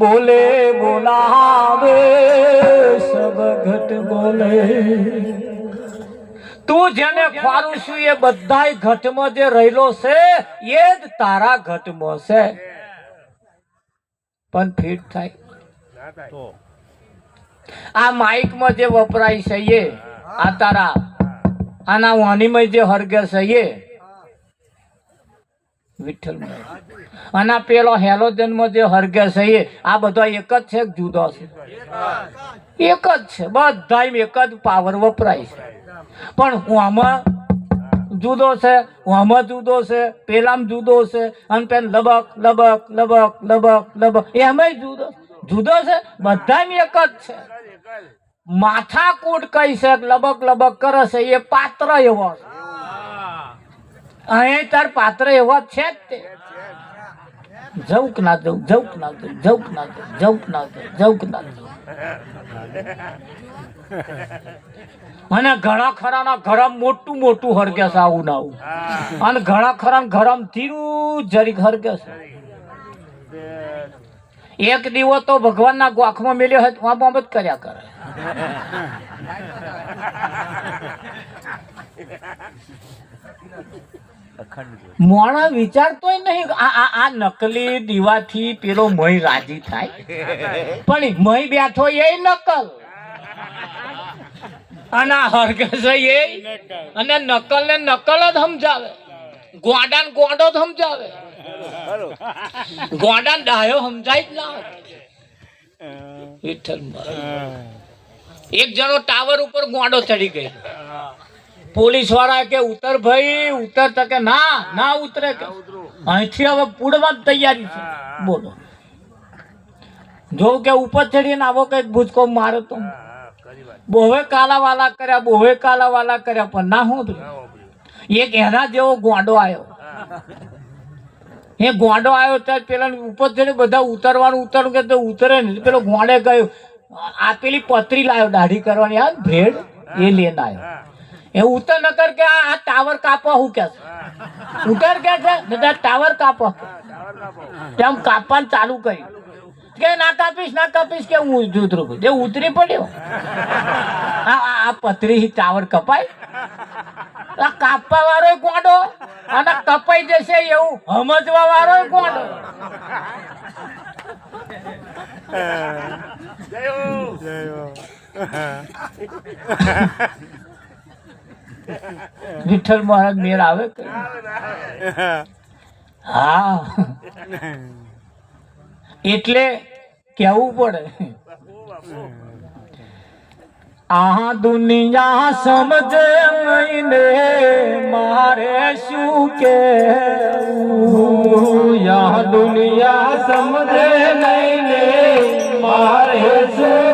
બોલે, બોલાવે, સબ ઘટ બોલે. તું જેને ખવારું છું એ બધાય ઘટમાં જે રહેલો છે, એ જ તારા ઘટમાં છે. પણ ફીટ થાય. આ માઇકમાં જે વપરાય છે આ તારા, આના વાણીમાં જે હરગે છે વિઠ્ઠલમાં અને પેલો હેલોજનમાં જે હરગે છે એ, આ બધા એક જ છે જુદો છે? એક જ છે. બધા એક જ પાવર વપરાય છે. પણ હું આમાં જુદો છે, હું આમાં જુદો છે, પેલામાં જુદો છે, અને પેલ લબક લબક લબક લબક લબક એમાં જુદો જુદો છે બધામાં એક જ છે. માથા કૂટ કઈ છે લબક લબક કરે છે, એ પાત્ર એવો છે. અહીં તાર પાત્ર એવા છે જ તે. જવું ના જવું જવું ના જવું જવક ના જવું જવક ના જવું જવક ના જવું અને ઘણા ખરાના ગરમ મોટું મોટું હરગે છે આવું ના આવું. અને ઘણા ખરા ગરમ ધીરું જરીક હરગે છે. એક દીવો તો ભગવાનના ગોખમાં મેલ્યો હોય આ બોમ્બ જ કર્યા કરે. મોણા વિચારતોય નહીં. આ નકલી દીવાથી પેલો મય રાજી થાય. પણ મય બેઠો એ નકલ. અને આ હરગસ એ અને નકલ ને નકલ જ સમજાવે. ગોડાન ગોડો જ સમજાવે. ગોડાન ડાયો સમજાય જ ના વિઠ્ઠલ એક જણો ટાવર ઉપર ગોડો ચડી ગયો. પોલીસવાળા કે ઉતર ભાઈ ઉતર તો કે ના ના ઉતરે કે. અહીંથી હવે પૂડવા જ તૈયારી છે. બોલો. જો કે ઉપર ચડીને આવો કંઈક ભૂચકો મારે તો. બોવે કાલા વાલા કર્યા બોવે કાલા વાલા કર્યા પણ ના હું એક એના જેવો ગોંડો આવ્યો એ ગોંડો આવ્યો ત્યારે પેલા ઉપર ચડી બધા ઉતરવાનું ઉતરવું કે તો ઉતરે ને પેલો ગોંડે ગયો. આ પેલી પતરી લાવ્યો દાઢી કરવાની. આ ભેડ એ લેન આવ્યો એ ઉતર નકર કે આ ટાવર કાપો હું કે છે. ઉતર કે છે? નકર ટાવર કાપો. તેમ કાપવાનું ચાલુ કર્યું. કે ના કાપીશ ના કાપીશ કે હું ઉતરું જે ઉતરી પડ્યો. આ આ- આ પતરી ટાવર કપાય. આ કાપવા વાળો કોડો અને કપાઈ જશે એવું સમજવા વાળો કોડો વિઠ્ઠલ મહારાજ મેળ આવે? હા. એટલે કેવું પડે. આહા દુનિયા સમજે મહિને મારે શું કે યા દુનિયા સમજે લઈને મારે શું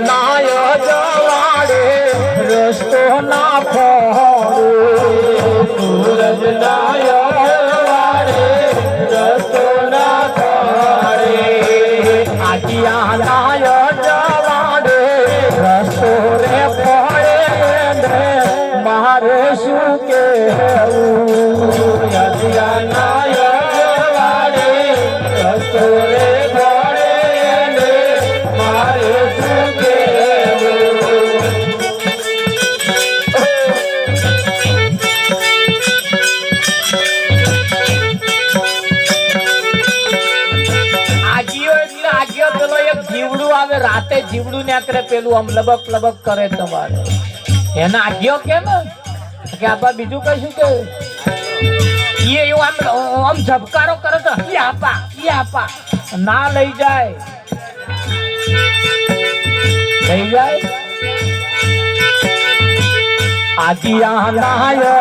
નાય જવાડે રસ્તો ના ખોડે સૂરજ નાય નાય જીવડું ને પેલું આમ લબક લબક કરે તમારે. એને આગ્યો કે કે આપા બીજું કશું કે? એ એવું આમ આમ ઝબકારો કરે તો ઈ આપા ઈ આપા ના લઈ જાય. લઈ જાય. આજી નાય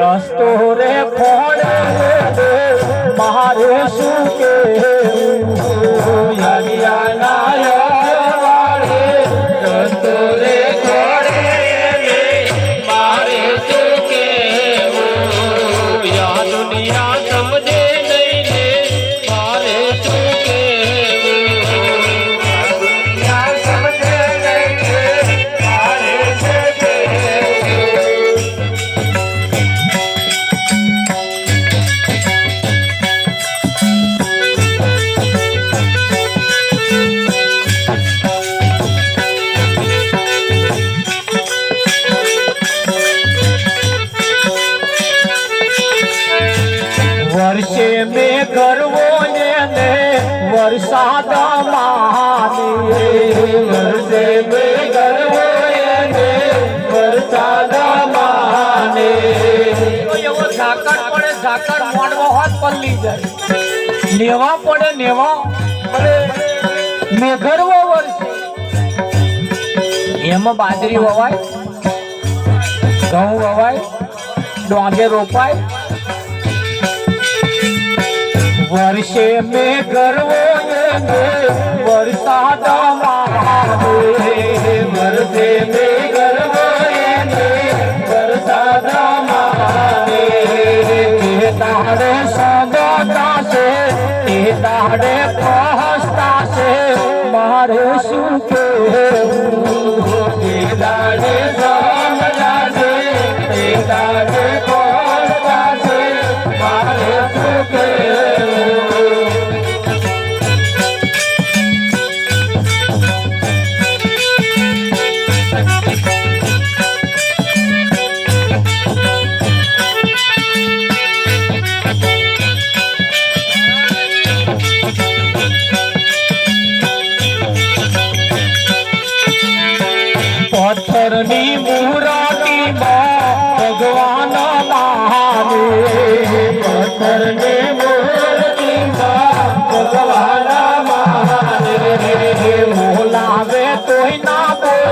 રસ્તો રે ખોડે મારે શું કે? મોડવો હોત નેવા પડે, નેવા મેઘરવો વર્ષે. એમાં બાજરી વવાય, ઘઉં વવાય, ડોંગે રોપાય. વર્ષે મેઘરવો વરસાદ મારે.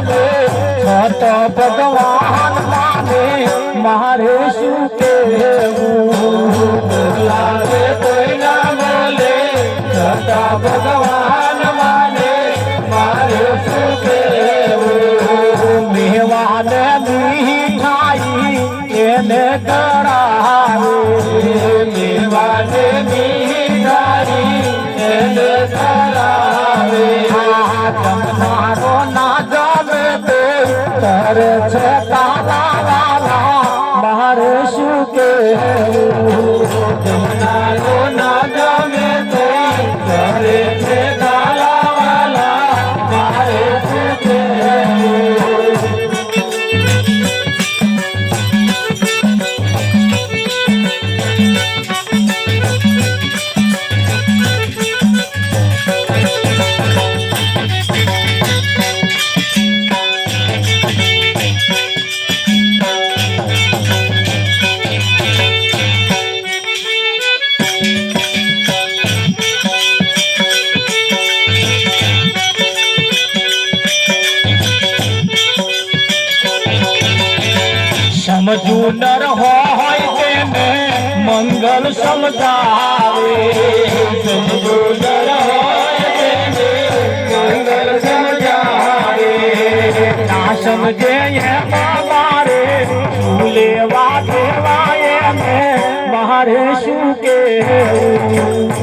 છત ભગવાન માને, મારે શું કેવું લાગે કોઈ ના મળે છતાં ભગવાન માને, મારે શું કેવું મેવાન મીઠાઈ એને કરાવે મેવાન મીઠાઈ એને કરાવે નર હોય તેને મંગલ સમજાવે. સુંદર હોય તેને મંગલ સમજાવે. ના સમજે મારે લેવા દેવાય મારે શું કેવું?